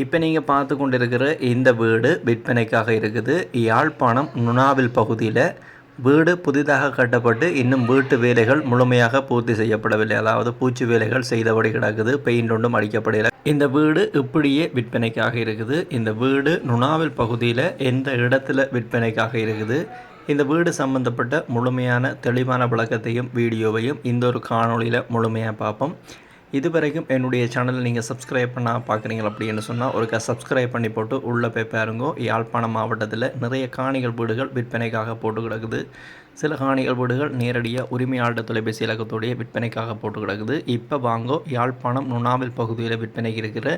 இப்போ நீங்கள் பார்த்து கொண்டிருக்கிற இந்த வீடு விற்பனைக்காக இருக்குது. யாழ்ப்பாணம் நுணாவில் பகுதியில் வீடு புதிதாக கட்டப்பட்டு இன்னும் வீட்டு வேலைகள் முழுமையாக பூர்த்தி செய்யப்படவில்லை. அதாவது பூச்சி வேலைகள் செய்தபடி கிடக்குது. பெயிண்ட் ஒன்றும் அடிக்கப்படலை. இந்த வீடு இப்படியே விற்பனைக்காக இருக்குது. இந்த வீடு நுணாவில் பகுதியில் எந்த இடத்துல விற்பனைக்காக இருக்குது? இந்த வீடு சம்பந்தப்பட்ட முழுமையான தெளிவான விளக்கத்தையும் வீடியோவையும் இந்த ஒரு காணொளியில் முழுமையாக பார்ப்போம். இது வரைக்கும் என்னுடைய சேனல் நீங்கள் சப்ஸ்கிரைப் பண்ண பார்க்குறீங்க அப்படின்னு சொன்னால் ஒருக்கா சப்ஸ்கிரைப் பண்ணி போட்டு உள்ளே போய் பாருங்கோ. யாழ்ப்பாணம் மாவட்டத்தில் நிறைய காணிகள் வீடுகள் விற்பனைக்காக போட்டு கிடக்குது. சில காணிகள் வீடுகள் நேரடியாக உரிமையாளர் தொலைபேசி இலக்கத்துடைய விற்பனைக்காக போட்டு கிடக்குது. இப்போ வாங்கோ யாழ்ப்பாணம் நுணாவில் பகுதியில் விற்பனைக்கு இருக்கிற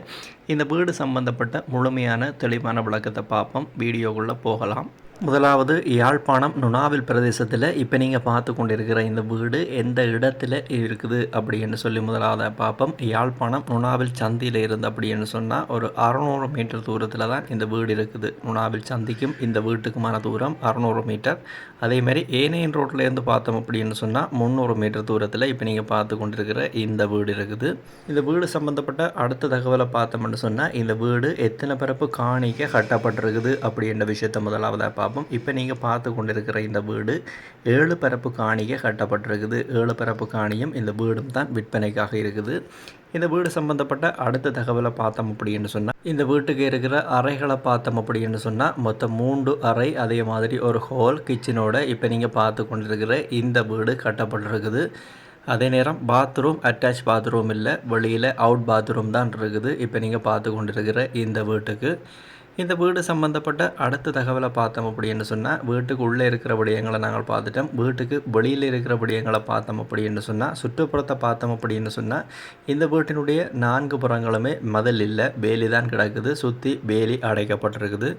இந்த வீடு சம்பந்தப்பட்ட முழுமையான தெளிவான விளக்கத்தை பார்ப்போம். வீடியோக்குள்ளே போகலாம். முதலாவது யாழ்ப்பாணம் நுணாவில் பிரதேசத்தில் இப்போ நீங்கள் பார்த்து கொண்டிருக்கிற இந்த வீடு எந்த இடத்துல இருக்குது அப்படின்னு சொல்லி முதலாவது பார்ப்போம். யாழ்ப்பாணம் நுணாவில் சந்தியில் இருந்து அப்படின்னு சொன்னால் ஒரு அறநூறு மீட்டர் தூரத்தில் தான் இந்த வீடு இருக்குது. நுணாவில் சந்திக்கும் இந்த வீட்டுக்குமான தூரம் அறநூறு மீட்டர். அதேமாதிரி ஏனையன் ரோட்லேருந்து பார்த்தோம் அப்படின்னு சொன்னால் முந்நூறு மீட்டர் தூரத்தில் இப்போ நீங்கள் பார்த்து கொண்டிருக்கிற இந்த வீடு இருக்குது. இந்த வீடு சம்மந்தப்பட்ட அடுத்த தகவலை பார்த்தோம்னு சொன்னால் இந்த வீடு எத்தனை பிறப்பு காணிக்க கட்டப்பட்டிருக்குது அப்படின்ற விஷயத்தை முதலாவதாக பார்ப்போம். இப்போ நீங்கள் பார்த்து கொண்டிருக்கிற இந்த வீடு ஏழு பரப்பு காணிக்க கட்டப்பட்டிருக்குது. ஏழு பரப்பு காணியும் இந்த வீடும் தான் விற்பனைக்காக இருக்குது. இந்த வீடு சம்மந்தப்பட்ட அடுத்த தகவலை பார்த்தோம் அப்படின்னு சொன்னால் இந்த வீட்டுக்கு இருக்கிற அறைகளை பார்த்தோம் அப்படின்னு சொன்னால் மொத்தம் மூன்று அறை அதே மாதிரி ஒரு ஹால் கிச்சனோட இப்போ நீங்கள் பார்த்து கொண்டிருக்கிற இந்த வீடு கட்டப்பட்டிருக்குது. அதே நேரம் பாத்ரூம் அட்டாச் பாத்ரூம் இல்லை வெளியில் அவுட் பாத்ரூம் தான் இருக்குது. இப்போ நீங்கள் பார்த்து கொண்டிருக்கிற இந்த வீட்டுக்கு இந்த வீடு சம்மந்தப்பட்ட அடுத்த தகவலை பார்த்தோம் அப்படின்னு சொன்னால் வீட்டுக்கு உள்ளே இருக்கிற விடயங்களை நாங்கள் பார்த்துட்டோம். வீட்டுக்கு வெளியில் இருக்கிற விடயங்களை பார்த்தோம் அப்படின்னு சொன்னால் சுற்றுப்புறத்தை பார்த்தோம் அப்படின்னு சொன்னால் இந்த வீட்டினுடைய நான்கு புறங்களுமே மதல் இல்லை வேலி தான் கிடக்குது சுற்றி வேலி அடைக்கப்பட்டிருக்குது.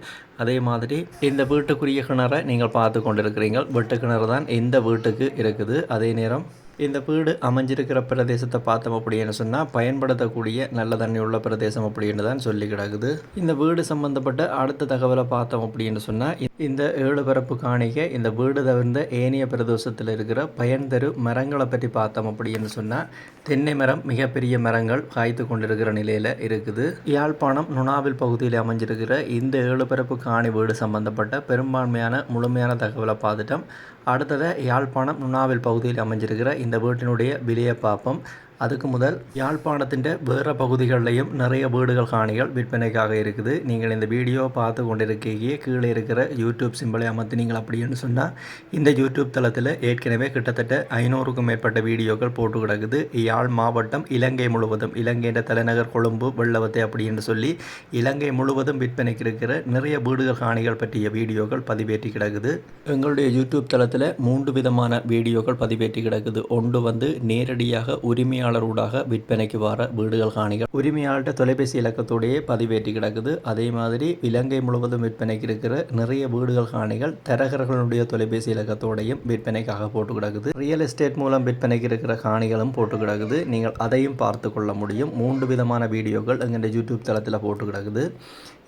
அதே மாதிரி இந்த வீட்டுக்குரிய கிணறை நீங்கள் பார்த்து கொண்டிருக்கிறீங்க வீட்டு கிணறு தான் இந்த வீட்டுக்கு இருக்குது. அதே நேரம் இந்த வீடு அமைஞ்சிருக்கிற பிரதேசத்தை பார்த்தோம் அப்படின்னு சொன்னால் பயன்படுத்தக்கூடிய நல்ல தண்ணி உள்ள பிரதேசம் அப்படின்னு தான் சொல்லி கிடக்குது. இந்த வீடு சம்பந்தப்பட்ட அடுத்த தகவலை பார்த்தோம் அப்படின்னு சொன்னால் இந்த ஏழு பரப்பு காணிக்க இந்த வீடு தவிர்ந்த ஏனைய பிரதேசத்தில் இருக்கிற பயன் தரு மரங்களை பற்றி பார்த்தோம் அப்படின்னு சொன்னால் தென்னை மரம் மிகப்பெரிய மரங்கள் காய்த்து கொண்டிருக்கிற நிலையில் இருக்குது. யாழ்ப்பாணம் நுணாவில் பகுதியில் அமைஞ்சிருக்கிற இந்த ஏழு பரப்பு காணி வீடு சம்பந்தப்பட்ட பெரும்பான்மையான முழுமையான தகவலை பார்த்துட்டோம். அடுத்ததை யாழ்ப்பாணம் நுணாவில் பகுதியில் அமைஞ்சிருக்கிற இந்த வீட்டினுடைய விலையை பார்ப்போம். அதுக்கு முதல் யாழ்ப்பாணத்தின் வேறு பகுதிகளிலையும் நிறைய வீடுகள் காணிகள் விற்பனைக்காக இருக்குது நீங்கள் இந்த வீடியோ பார்த்து கொண்டிருக்கையே கீழே இருக்கிற யூடியூப் சிம்பிளை அமர்த்தினீங்கள் அப்படின்னு சொன்னால் இந்த யூடியூப் தளத்தில் ஏற்கனவே கிட்டத்தட்ட ஐநூறுக்கும் மேற்பட்ட வீடியோக்கள் போட்டு கிடக்குது யாழ் மாவட்டம் இலங்கை முழுவதும் இலங்கையின் தலைநகர் கொழும்பு வெள்ளவத்தை அப்படின்னு சொல்லி இலங்கை முழுவதும் விற்பனைக்கு இருக்கிற நிறைய வீடுகள் காணிகள் பற்றிய வீடியோக்கள் பதிவேற்றி கிடக்குது எங்களுடைய யூடியூப் தளத்தில் மூன்று விதமான வீடியோக்கள் பதிவேற்றி கிடக்குது ஒன்று வந்து நேரடியாக உரிமையாளர் உரிமையாளர் விற்பனைக்கு வர வீடுகள் காணிகள் உரிமையாளர்கிட்ட தொலைபேசி இலக்கத்தோடையே பதிவேற்றி கிடக்குது. அதே மாதிரி இலங்கை முழுவதும் விற்பனைக்கு இருக்கிற நிறைய வீடுகள் காணிகள் தரகர்களுடைய தொலைபேசி இலக்கத்தோடையும் விற்பனைக்காக போட்டு கிடக்குது. ரியல் எஸ்டேட் மூலம் விற்பனைக்கு இருக்கிற காணிகளும் போட்டு கிடக்குது. நீங்கள் அதையும் பார்த்து கொள்ள முடியும். மூன்று விதமான வீடியோக்கள் எங்கள் யூடியூப் தளத்தில் போட்டு கிடக்குது.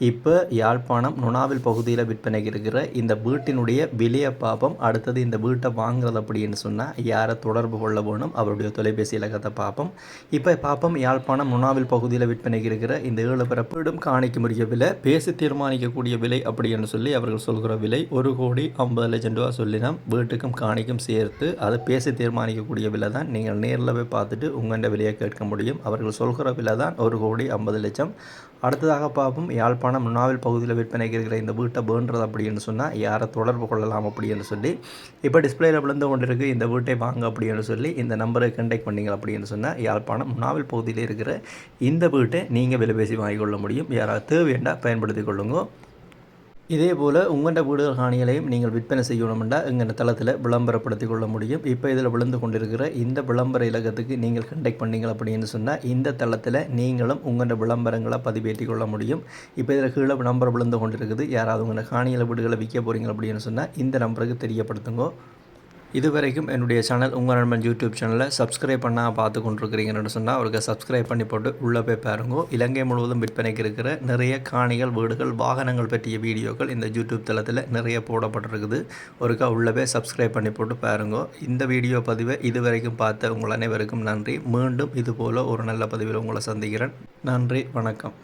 இப்போ யாழ்ப்பாணம் நுணாவில் பகுதியில் விற்பனைக்கு இருக்கிற இந்த வீட்டினுடைய விலைய பாப்பம் அடுத்தது இந்த வீட்டை வாங்குறது அப்படின்னு சொன்னால் யாரை தொடர்பு கொள்ள வேணும்? அவருடைய தொலைபேசி இலக்கத்தை பார்ப்போம் இப்போ பார்ப்போம் யாழ்ப்பாணம் நுணாவில் பகுதியில் விற்பனைக்கு இருக்கிற இந்த ஏழு பிறப்பிடும் காணிக்க முடிய விலை பேசி தீர்மானிக்கக்கூடிய விலை அப்படின்னு சொல்லி அவர்கள் சொல்கிற விலை ஒரு கோடி ஐம்பது லட்சம் ரூபா சொல்லினா வீட்டுக்கும் காணிக்கும் சேர்த்து அதை பேசி தீர்மானிக்கக்கூடிய விலை தான். நீங்கள் நேரில் போய் பார்த்துட்டு உங்கள்கிட்ட விலையை கேட்க முடியும். அவர்கள் சொல்கிற விலை தான் ஒரு கோடி ஐம்பது லட்சம். அடுத்ததாக பார்ப்போம் யாழ்ப்பாணம் முன்னாவில் பகுதியில் விற்பனைக்கு இருக்கிற இந்த வீட்டை வேண்டுறது அப்படின்னு சொன்னால் யாரை தொடர்பு கொள்ளலாம் அப்படின்னு சொல்லி இப்போ டிஸ்பிளேயில் விழுந்து கொண்டிருக்கு இந்த வீட்டை வாங்க அப்படின்னு சொல்லி இந்த நம்பரை கண்டெக்ட் பண்ணிங்க அப்படின்னு சொன்னால் யாழ்ப்பாணம் முன்னாவில் பகுதியில் இருக்கிற இந்த வீட்டை நீங்கள் விலை பேசி வாங்கிக்கொள்ள முடியும். யாராவது தேவையண்டா பயன்படுத்தி கொள்ளுங்க. இதே போல் உங்கள்கிட்ட வீடுகள் காணிகளையும் நீங்கள் விற்பனை செய்யணும்னா எங்கள் தளத்தில் விளம்பரப்படுத்தி கொள்ள முடியும். இப்போ இதில் விழுந்து கொண்டிருக்கிற இந்த விளம்பர இலக்கத்துக்கு நீங்கள் கண்டெக்ட் பண்ணீங்க அப்படின்னு சொன்னால் இந்த தளத்தில் நீங்களும் உங்கள்கிட்ட விளம்பரங்களை பதிவேற்றி கொள்ள முடியும். இப்போ இதில் கீழே நம்பர் விழுந்து கொண்டிருக்குது. யாராவது உங்களோட காணிகளை வீடுகளை விற்க போகிறீங்க அப்படின்னு சொன்னால் இந்த நம்பருக்கு தெரியப்படுத்துங்க. இதுவரைக்கும் என்னுடைய சேனல் உங்கள் நண்பன் யூடியூப் சேனலை சப்ஸ்கிரைப் பண்ணால் பார்த்து கொண்டிருக்கிறீங்கன்னு சொன்னால் அவருக்கு சப்ஸ்கிரைப் பண்ணி போட்டு உள்ளே போய் பாருங்க. இலங்கை முழுவதும் விற்பனைக்கு இருக்கிற நிறைய காணிகள் வீடுகள் வாகனங்கள் பற்றிய வீடியோக்கள் இந்த யூடியூப் தளத்தில் நிறைய போடப்பட்டிருக்குது. ஒருக்கா உள்ளே போய் சப்ஸ்கிரைப் பண்ணி போட்டு பாருங்க. இந்த வீடியோ பதிவை இதுவரைக்கும் பார்த்த உங்கள் அனைவருக்கும் நன்றி. மீண்டும் இதுபோல் ஒரு நல்ல பதிவில் உங்களை சந்திக்கிறேன். நன்றி வணக்கம்.